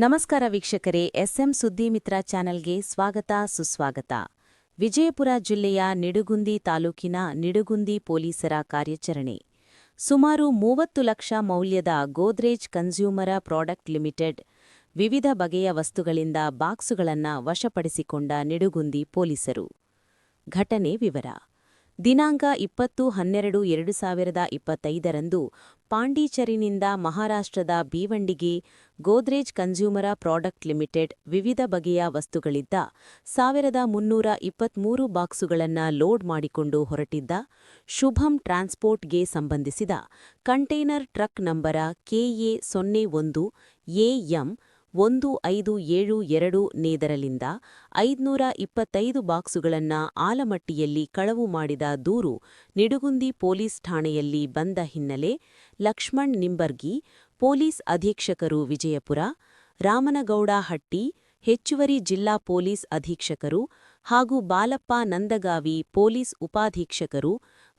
ನಮಸ್ಕಾರ ವೀಕ್ಷಕರೇ, ಎಸ್ಎಂ ಸುದ್ದಿಮಿತ್ರ ಚಾನೆಲ್ಗೆ ಸ್ವಾಗತ, ಸುಸ್ವಾಗತ. ವಿಜಯಪುರ ಜಿಲ್ಲೆಯ ನಿಡುಗುಂದಿ ತಾಲೂಕಿನ ನಿಡುಗುಂದಿ ಪೊಲೀಸರ ಕಾರ್ಯಾಚರಣೆ. ಸುಮಾರು ಮೂವತ್ತು ಲಕ್ಷ ಮೌಲ್ಯದ ಗೋದ್ರೇಜ್ ಕನ್ಸ್ಯೂಮರ ಪ್ರಾಡಕ್ಟ್ ಲಿಮಿಟೆಡ್ ವಿವಿಧ ಬಗೆಯ ವಸ್ತುಗಳಿಂದ ಬಾಕ್ಸುಗಳನ್ನು ವಶಪಡಿಸಿಕೊಂಡ ನಿಡುಗುಂದಿ ಪೊಲೀಸರು. ಘಟನೆ ವಿವರ. ದಿನಾಂಕ ಇಪ್ಪತ್ತು ಹನ್ನೆರಡು ಎರಡು ಸಾವಿರದ ಇಪ್ಪತ್ತೈದರಂದು ಪಾಂಡೀಚರಿನಿಂದ ಮಹಾರಾಷ್ಟ್ರದ ಬೀವಂಡಿಗೆ ಗೋದ್ರೇಜ್ ಕನ್ಸ್ಯೂಮರ ಪ್ರಾಡಕ್ಟ್ ಲಿಮಿಟೆಡ್ ವಿವಿಧ ಬಗೆಯ ವಸ್ತುಗಳಿದ್ದ ಸಾವಿರದ ಮುನ್ನೂರ ಇಪ್ಪತ್ಮೂರು ಬಾಕ್ಸುಗಳನ್ನು ಲೋಡ್ ಮಾಡಿಕೊಂಡು ಹೊರಟಿದ್ದ ಶುಭಂ ಟ್ರಾನ್ಸ್ಪೋರ್ಟ್ಗೆ ಸಂಬಂಧಿಸಿದ ಕಂಟೈನರ್ ಟ್ರಕ್ ನಂಬರ ಕೆಎ ಸೊನ್ನೆ ಒಂದು ಎಎಂ ಒಂದು ಐದು ಏಳು ಎರಡು ನೇದರಲಿಂದ ಐದುನೂರ ಇಪ್ಪತ್ತೈದು ಬಾಕ್ಸುಗಳನ್ನ ಆಲಮಟ್ಟಿಯಲ್ಲಿ ಕಳವು ಮಾಡಿದ ದೂರು ನಿಡುಗುಂದಿ ಪೊಲೀಸ್ ಠಾಣೆಯಲ್ಲಿ ಬಂದ ಹಿನ್ನೆಲೆ ಲಕ್ಷ್ಮಣ್ ನಿಂಬರ್ಗಿ, ಪೊಲೀಸ್ ಅಧೀಕ್ಷಕರು ವಿಜಯಪುರ, ರಾಮನಗೌಡ ಹಟ್ಟಿ, ಹೆಚ್ಚುವರಿ ಜಿಲ್ಲಾ ಪೊಲೀಸ್ ಅಧೀಕ್ಷಕರು ಹಾಗೂ ಬಾಲಪ್ಪ ನಂದಗಾವಿ ಪೊಲೀಸ್ ಉಪಾಧೀಕ್ಷಕರು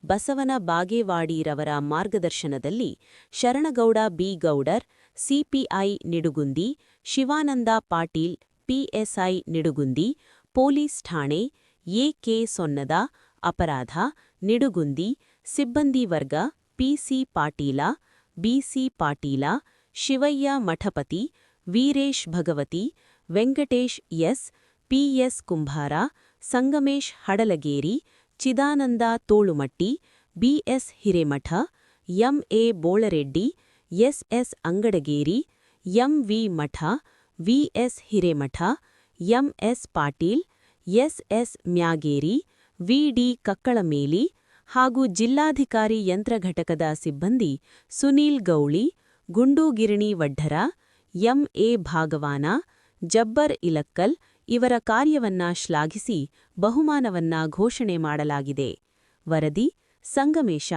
ಬಸವನ ಬಾಗೇವಾಡಿರವರ ಮಾರ್ಗದರ್ಶನದಲ್ಲಿ Sharanagouda B Goudar CPI Nidugundi Shivananda Patil PSI Nidugundi police ಠಾಣೆ ಎಕೆ ಸೊನ್ನದ ಅಪರಾಧ ನಿಡುಗುಂದಿ ಸಿಬ್ಬಂದಿ ವರ್ಗ PC Patil BC Patil Shivayya Mathapati Veeresh Bhagavati Venkatesh S PS Kumbhara Sangamesh Hadalageri Chidananda Tolumatti BS Hiremath MA Bolareddy SS Angadageri MV Math VS Hiremath MS Patil SS Myageri VD Kakkalameli ಹಾಗೂ ಜಿಲ್ಲಾಧಿಕಾರಿ ಯಂತ್ರ ಘಟಕದ ಸಿಬ್ಬಂದಿ Sunil Gauli, Gundugirani Vaddar MA ಭಾಗವಾನ, Jabbar Ilkal ಇವರ ಕಾರ್ಯವನ್ನ ಶ್ಲಾಘಿಸಿ ಬಹುಮಾನವನ್ನ ಘೋಷಣೆ ಮಾಡಲಾಗಿದೆ. ವರದಿ, ಸಂಗಮೇಶ.